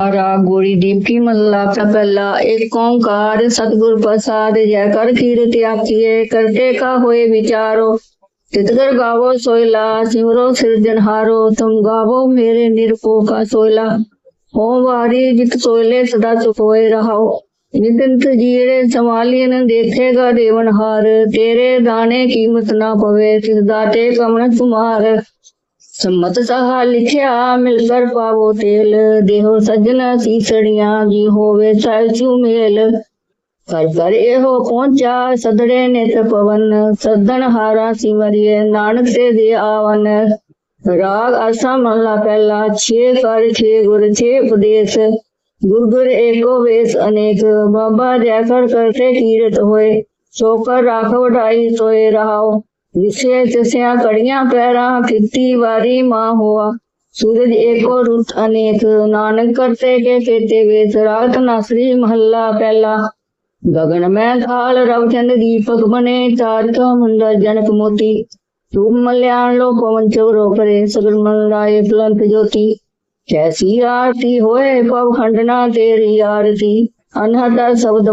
ਰਾਗ ਗੋਰੀ ਦੀਪਕੀ ਮਹੱਲਾ ਪਹਿਲਾ ਏਕ ਓੰਕਾਰ ਸਤਿਗੁਰ ਪ੍ਰਸਾਦ ਜੈ ਕਰ ਕੀਰਤ ਆਖੀਏ ਕਰਤੇ ਕਾ ਹੋਏ ਵਿਚਾਰੋ ਤਿਤਗਰ ਗਾਵੋ ਸੋਇਲਾ, ਸਿਮਰੋ ਸਿਰਜਨਹਾਰੋ ਤੁਮ ਗਾਵੋ ਮੇਰੇ ਨਿਰਪੋ ਕਾ ਸੋਇਲਾ। ਹੋ ਵਾਰੀ ਜਿਤ ਸੋਇਲੇ ਸਦਾ ਸੁਖ ਹੋਏ ਰਹਾਓ, ਨਿਤੰਤ ਜੀਰੇ ਸੰਭਾਲੀਨ ਦੇਖੇਗਾ ਦੇਵਨਹਾਰ ਤੇਰੇ ਦਾਣੇ ਕੀਮਤ ਨਾ ਪਵੇ ਤਿਸ ਦਾਤੇ ਕਮਨ ਤੁਮਾਰ سمت سہا لکھیا مل کر پاو تیل دیہو سجن سیسڑیاں جی ہوے سائچو میل کر کر اے ہو پہنچا صدرے نیت پون صدن ہارا سیمریے نانک تے دے آون راگ آسا ملا پہلا چھے کر چھے گر چھے پدیس گرگر ایکو ویس انیک بابا جے کر کرتے کیرت ہوئے سوکر راکھو ڈائی سوئے رہاؤ ਵਿਸੇ ਤਿਸਿਆ ਕੜੀਆਂ ਪੈਰਾਂ ਕੀਤੀ ਵਾਰੀ ਮਾਂ ਹੋਆ ਸੂਰਜ ਏਕੋ ਰੁੱਤ ਅਨੇਕ ਨਾਨਕ ਕਰਤੇ ਕੇ ਕੇਤੇ ਵੇਸ ਰਾਤ ਨਾਸਰੀ ਮਹੱਲਾ ਪਹਿਲਾ ਗਗਨ ਮੈਂ ਖਾਲ ਰਵ ਚੰਦ ਦੀਪਕ ਬਨੇ ਚਾਰ ਕਾ ਮੁੰਡਾ ਜਨਕ ਮੋਤੀ ਤੂੰ ਮਲਿਆਣ ਲੋ ਪਵਨ ਚਵਰੋ ਪਰੇ ਸਗਲ ਮਨ ਰਾਏ ਪਲੰਤ ਜੋਤੀ ਕੈਸੀ ਆਰਤੀ ਹੋਏ ਪਵ ਖੰਡਨਾ ਤੇਰੀ ਆਰਤੀ ਅਨਹਦ ਸ਼ਬਦ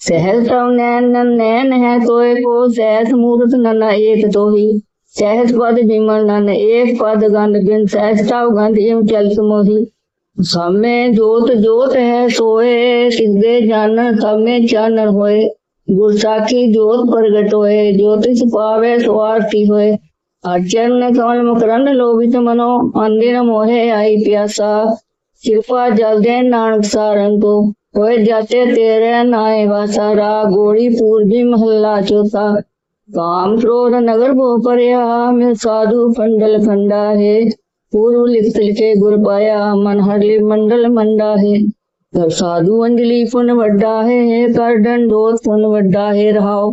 ਵਾਜੰਤ ਤੇਰੀ ਰਹਾਓ ਸਹਿਜ ਤਵ ਨੈਨ ਨੈਨ ਹੈ ਤੋਏ ਕੋ ਸਹਿਜ ਮੂਰਤ ਨਨ ਏਕ ਤੋਹੀ ਸਹਿਜ ਪਦ ਜਿਮਨ ਨਨ ਏਕ ਪਦ ਗੰਧ ਬਿਨ ਸਹਿਜ ਤਵ ਗੰਧ ਇਮ ਚਲਤ ਮੋਹੀ ਸਾਮੇ ਜੋਤ ਜੋਤ ਹੈ ਸੋਏ ਸਿੱਧੇ ਜਨ ਸਾਮੇ ਚਾਨਣ ਹੋਏ ਗੁਰ ਸਾਖੀ ਜੋਤ ਪ੍ਰਗਟ ਹੋਏ ਜੋਤਿ ਪਾਵੇ ਸਵਾਰਤੀ ਹੋਏ ਅਚਰਨ ਕਮਲ ਮਕਰੰਦ ਲੋਭਿਤ ਮਨੋ ਅੰਧਿਰ ਮੋਹੇ ਆਈ ਪਿਆਸਾ ਕਿਰਪਾ ਜਲ ਦੇ ਨਾਨਕ ਸਾਰੰਗ ਕੋ کوئی جاتے تیرے نائے باسارا گوڑی پور بھی محلہ چوتا کام شور نگر بھو پر یہاں میں سادو پندل پندہ ہے۔ پورو لکھ لکھے گر پایا، من ہر لی مندل مندہ ہے۔ گھر سادو انجلی پن وڈا ہے، کر ڈن دوت پن وڈا ہے۔ رہاؤ،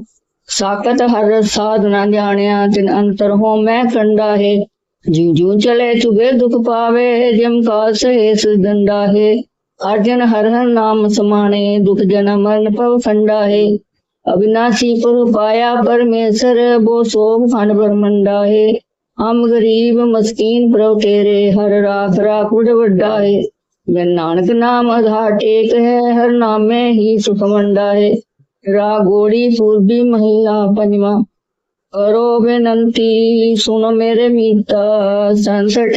ساکت ہر ساد نہ جانیا تن انتر ہوں میں کندہ ہے۔ جی جوں چلے چگے دکھ پاوے جم کا سہے سجنڈا ہے۔ ارجن ہر ہر نام سما دن مرن پنڈا ہے ابنا سی پرمنڈا ہے ہم گریب مسکینڈا نانک نام ادا ٹیک ہے ہر نام ہی سکھ منڈا ہے را گوڑی پوربی مہیلا پنجم کرو بینتی سن میرے میتا سنسٹ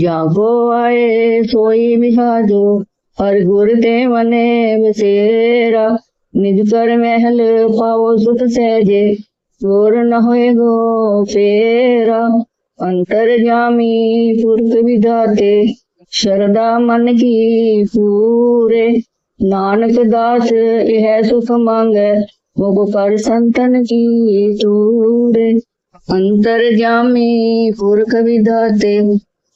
جاگو آئے سوئی بہاجو ہر گرتے منے بسیرا نج کر محل پاؤ ست سہجے، چور نہ ہوئے گو پھیرا انتر جامی پورت بداتے شردا من کی پورے۔ نانک داس، یہ سکھ مانگ وہ کر سنتن کی چورے انتر جامی پورکھ بداتے